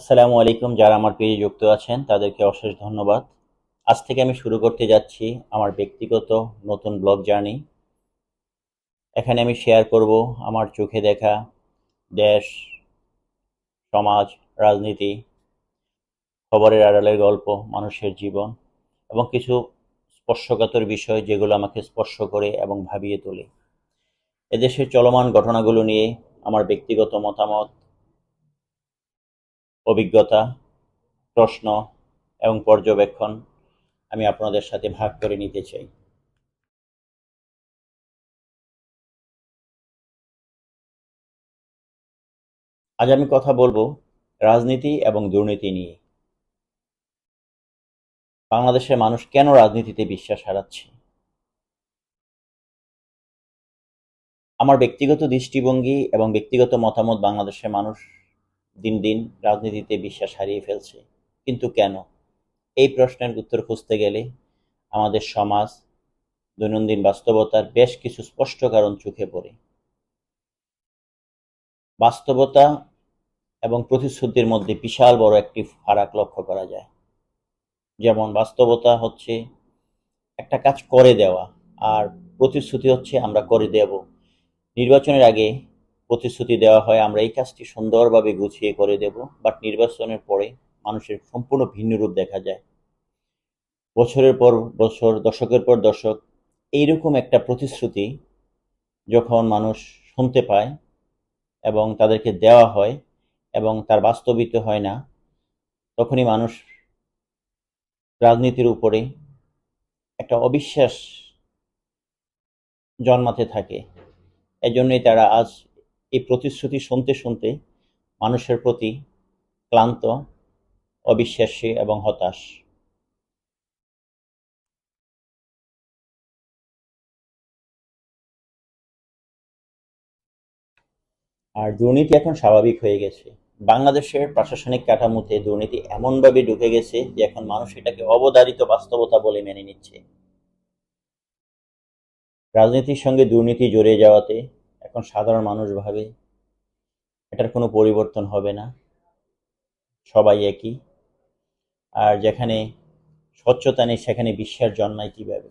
আসসালামু আলাইকুম যারা আমার পেজে যুক্ত আছেন, তাদেরকে অশেষ ধন্যবাদ। আজ থেকে আমি শুরু করতে যাচ্ছি আমার ব্যক্তিগত নতুন ব্লগ জার্নি। এখানে আমি শেয়ার করব আমার চোখে দেখা দেশ, সমাজ, রাজনীতি, খবরের আড়ালের গল্প, মানুষের জীবন এবং কিছু স্পর্শকাতর বিষয় যেগুলো আমাকে স্পর্শ করে এবং ভাবিয়ে তোলে। এদেশের চলমান ঘটনাগুলো নিয়ে আমার ব্যক্তিগত মতামত অভিজ্ঞতা, প্রশ্ন এবং পর্যবেক্ষণ আমি আপনাদের সাথে ভাগ করে নিতে চাই। আজ আমি কথা বলব রাজনীতি এবং দুর্নীতি নিয়ে। বাংলাদেশের মানুষ কেন রাজনীতিতে বিশ্বাস হারাচ্ছে? আমার ব্যক্তিগত দৃষ্টিভঙ্গি এবং ব্যক্তিগত মতামত বাংলাদেশের মানুষ দিন দিন রাজনীতিতে বিশ্বাস হারিয়ে ফেলছে। কিন্তু কেন? এই প্রশ্নের উত্তর খুঁজতে গেলে আমাদের সমাজ দৈনন্দিন বাস্তবতার বেশ কিছু স্পষ্ট কারণ চোখে পড়ে। বাস্তবতা এবং প্রতিশ্রুতির মধ্যে বিশাল বড় একটি ফারাক লক্ষ্য করা যায়। যেমন বাস্তবতা হচ্ছে একটা কাজ করে দেওয়া, আর প্রতিশ্রুতি হচ্ছে আমরা করে দেব। নির্বাচনের আগে প্রতিশ্রুতি দেওয়া হয়, আমরা এই কাজটি সুন্দরভাবে গুছিয়ে করে দেব বাট নির্বাচনের পরে মানুষের সম্পূর্ণ ভিন্ন রূপ দেখা যায়। বছরের পর বছর, দশকের পর দশক, এইরকম একটা প্রতিশ্রুতি যখন মানুষ শুনতে পায় এবং তাদেরকে দেওয়া হয় এবং তার বাস্তবিত হয় না, তখনই মানুষ রাজনীতির উপরে একটা অবিশ্বাস জন্মাতে থাকে। এজন্যই তারা আজ এই প্রতিশ্রুতি শুনতে শুনতে মানুষের প্রতি ক্লান্ত, অবিশ্বাসী এবং হতাশ। আর দুর্নীতি এখন স্বাভাবিক হয়ে গেছে। বাংলাদেশের প্রশাসনিক কাঠামোতে দুর্নীতি এমনভাবে ঢুকে গেছে যে এখন মানুষ এটাকে অবধারিত বাস্তবতা বলে মেনে নিচ্ছে। রাজনীতির সঙ্গে দুর্নীতি জড়িয়ে যাওয়াতে এখন সাধারণ মানুষ ভাবে এটার কোনো পরিবর্তন হবে না। সবাই একই। আর যেখানে স্বচ্ছতা নেই, সেখানে বিশ্বাস জন্মায় কীভাবে?